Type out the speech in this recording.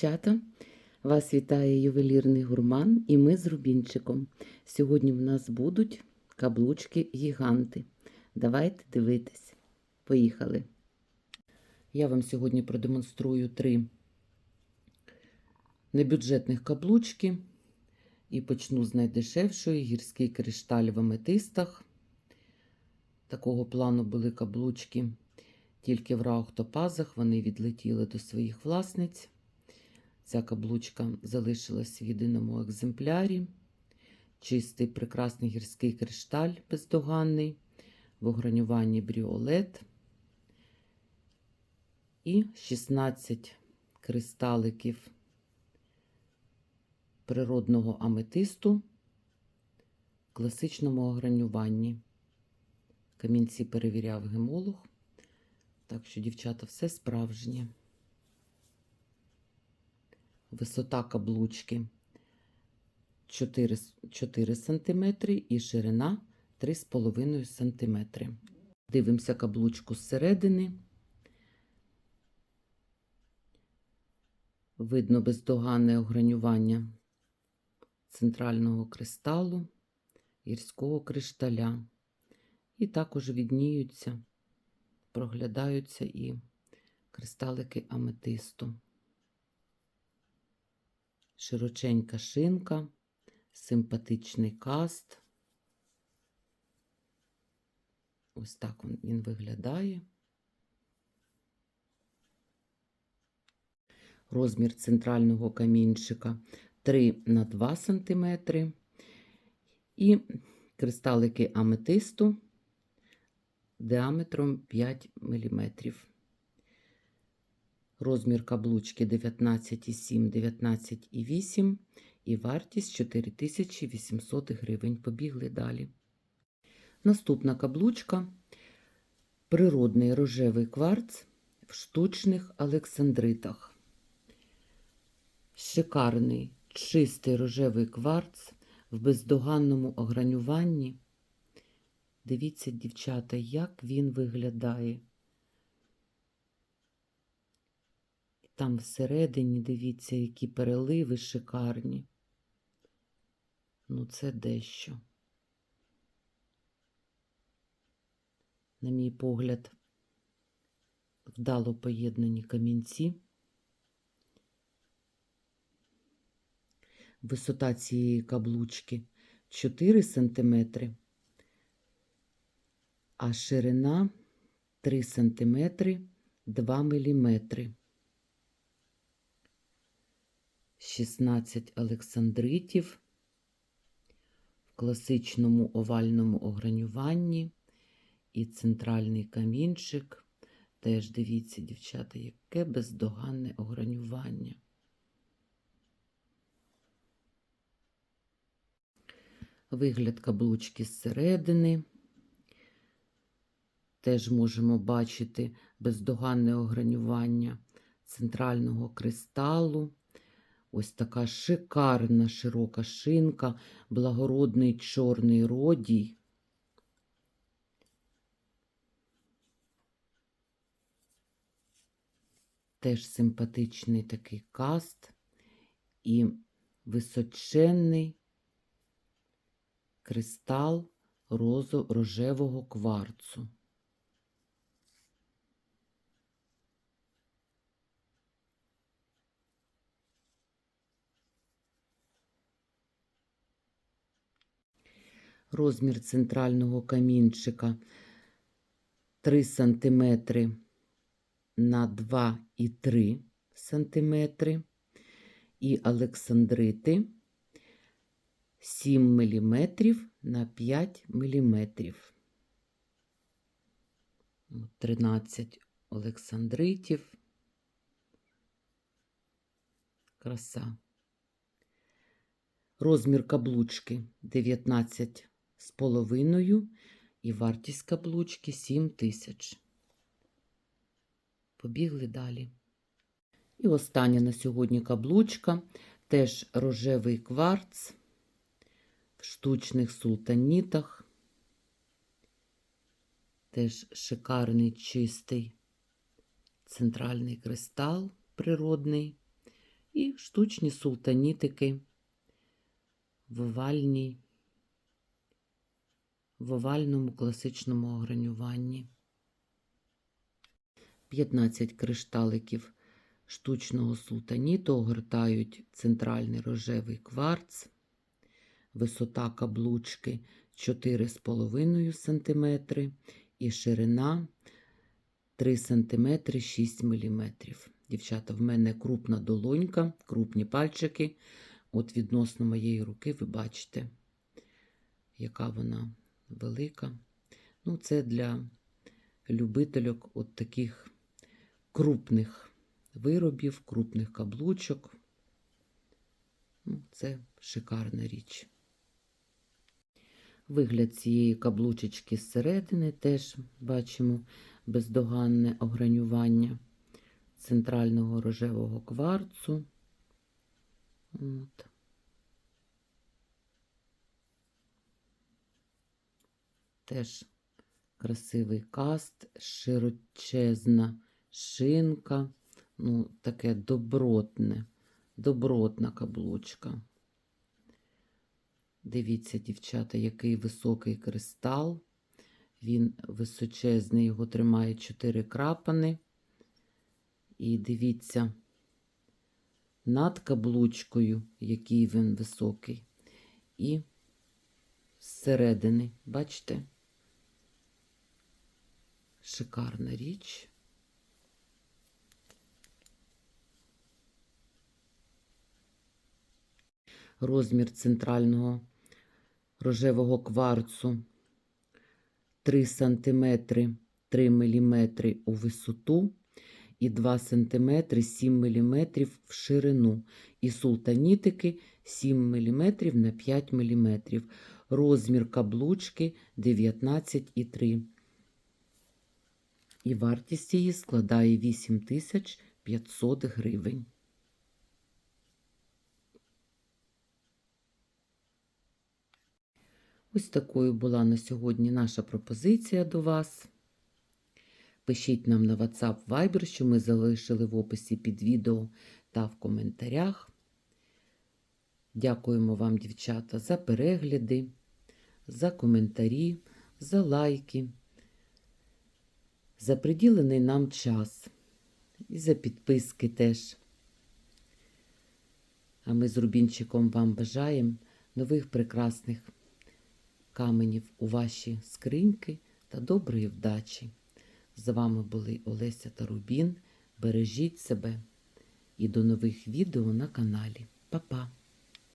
дівчата! Вас вітає ювелірний гурман і ми з Рубінчиком. Сьогодні в нас будуть каблучки-гіганти. Давайте дивитись. Поїхали. Я вам сьогодні продемонструю три небюджетних каблучки. І почну з найдешевшої гірський кришталь в аметистах. Такого плану були каблучки. Тільки в раухтопазах вони відлетіли до своїх власниць. Ця каблучка залишилась в єдиному екземплярі. Чистий прекрасний гірський кришталь бездоганний, в огранюванні бріолет. І 16 кристаликів природного аметисту в класичному огранюванні. Камінці перевіряв гемолог. Так що, дівчата, все справжнє. Висота каблучки 4, 4 см і ширина 3,5 см. Дивимося каблучку зсередини. Видно бездоганне огранювання центрального кристалу, гірського кришталя. І також відніються проглядаються і кристалики аметисту. Широченька шинка, симпатичний каст. Ось так він виглядає. Розмір центрального камінчика 3 на 2 см. І кристалики аметисту діаметром 5 мм. Розмір каблучки 19,7, 19,8 і вартість 4800 гривень. Побігли далі. Наступна каблучка природний рожевий кварц в штучних олександритах. Шикарний чистий рожевий кварц в бездоганному огранюванні. Дивіться, дівчата, як він виглядає. Там всередині, дивіться, які переливи шикарні. Ну, це дещо. На мій погляд, вдало поєднані камінці. Висота цієї каблучки 4 сантиметри а ширина 3 см 2 мм. 16 олександритів в класичному овальному огранюванні і центральний камінчик. Теж дивіться, дівчата, яке бездоганне огранювання. Вигляд каблучки зсередини. Теж можемо бачити бездоганне огранювання центрального кристалу. Ось така шикарна широка шинка, благородний чорний родій. Теж симпатичний такий каст і височенний кристал розу рожевого кварцу. Розмір центрального камінчика 3 см на 2,3 см і олександрити 7 мм на 5 мм. 13 олександритів. Краса. Розмір каблучки 19 з половиною і вартість каблучки 7 тисяч. Побігли далі. І остання на сьогодні каблучка, теж рожевий кварц в штучних султанітах. Теж шикарний чистий центральний кристал природний, І штучні султанітики в овальній, в овальному класичному огранюванні. 15 кришталиків штучного султаніту огортають центральний рожевий кварц, висота каблучки 4,5 см і ширина 3 см 6 мм. Дівчата, в мене крупна долонька, крупні пальчики. От відносно моєї руки ви бачите, яка вона велика. Ну, це для любительок от таких крупних виробів, крупних каблучок. Ну, Це шикарна річ. Вигляд цієї каблучечки зсередини теж бачимо бездоганне огранювання центрального рожевого кварцу. От. Теж красивий каст, широчезна шинка, ну, таке добротне, добротна каблучка. Дивіться, дівчата, який високий кристал. Він височезний, його тримає 4 крапани. І дивіться, над каблучкою, який він високий, і зсередини, бачите? Шикарна річ. Розмір центрального рожевого кварцу 3 см 3 мм у висоту і 2 см 7 мм в ширину. І султанітики 7 мм на 5 мм. Розмір каблучки 19,3. І вартість її складає 8500 гривень. Ось такою була на сьогодні наша пропозиція до вас. Пишіть нам на WhatsApp Viber, що ми залишили в описі під відео та в коментарях. Дякуємо вам, дівчата, за перегляди, за коментарі, за лайки, за приділений нам час і за підписки теж. А ми з Рубінчиком вам бажаємо нових прекрасних каменів у ваші скриньки та доброї вдачі. З вами були Олеся та Рубін. Бережіть себе і до нових відео на каналі. Па-па!